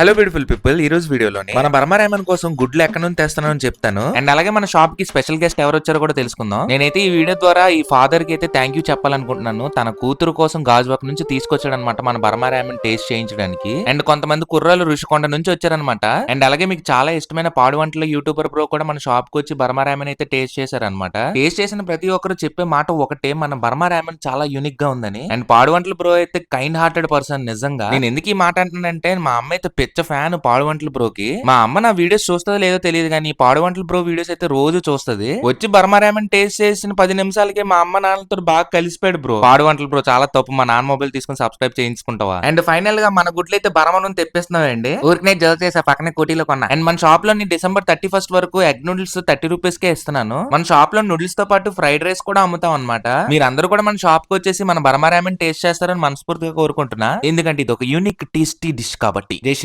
Hello beautiful people ఈ రోజు వీడియోలోని మన బర్మా రైమన్ కోసం గుడ్లు ఎక్కడ నుంచి తెస్తానని చెప్తాను. అండ్ అలాగే మన షాప్కి స్పెషల్ గెస్ట్ ఎవరు వచ్చారో కూడా తెలుసుకుందాం. నేనైతే ఈ వీడియో ద్వారా ఈ ఫాదర్కి అయితే థ్యాంక్ యూ చెప్పాలనుకుంటున్నాను. తన కూతురు కోసం గాజువాక్ నుంచి తీసుకొచ్చాడు అనమాట మన బర్మా రైమన్ టేస్ట్ చేయించడానికి. అండ్ కొంతమంది కుర్రాలు ఋషికొండ నుంచి వచ్చారనమాట. అండ్ అలాగే మీకు చాలా ఇష్టమైన పాడు వంటల యూట్యూబర్ బ్రో కూడా మన షాప్కి వచ్చి బర్మా రైమన్ అయితే టేస్ట్ చేశారనమాట. టేస్ట్ చేసిన ప్రతి ఒక్కరు చెప్పే మాట ఒకటే మన బర్మా రైమన్ చాలా యూనిక్గా ఉందని. అండ్ పాడు వంటల బ్రో అయితే కైండ్ హార్టెడ్ పర్సన్ నిజంగా. నేను ఎందుకు ఈ మాట అంటున్నానంటే మా అమ్మ అయితే పిచ్చ ఫ్యాన్ పాడువంటల బ్రో బ్రోకి. మా అమ్మ నా వీడియోస్ చూస్తుందో లేదో తెలియదు కానీ ఈ పాడు బ్రో వీడియోస్ అయితే రోజు చూస్తది. వచ్చి బర్మారామన్ టేస్ట్ చేసిన పది నిమిషాలకే మా అమ్మ నాన్నతో బాగా కలిసిపోయాడు బ్రో. పాడువంటల బ్రో చాలా తప్పు. మా నాన్న మొబైల్ తీసుకుని సబ్స్క్రైబ్ చేయించుకుంటావా? అండ్ ఫైనల్గా మన గుడ్లు అయితే బర్మా నుంచి తెప్పిస్తున్నామండి నేను జల్ చేసా పక్కనే కోటీలో కొన్నా. అండ్ మన షాప్లో డిసెంబర్ థర్టీ ఫస్ట్ వరకు ఎగ్ నూడిల్స్ థర్టీ రూపీస్ కే ఇస్తున్నాను. మన షాప్లో నూడిల్స్తో పాటు ఫ్రైడ్ రైస్ కూడా అమ్ముతాం అనమాట మీరు అందరూ కూడా మన షాప్కి వచ్చేసి మన బర్మారామన్ టేస్ట్ చేస్తారని మనస్ఫూర్తిగా కోరుకుంటున్నా. ఎందుకంటే ఇది ఒక యూనిక్ టేస్టీ డిష్ కాబట్టి. జై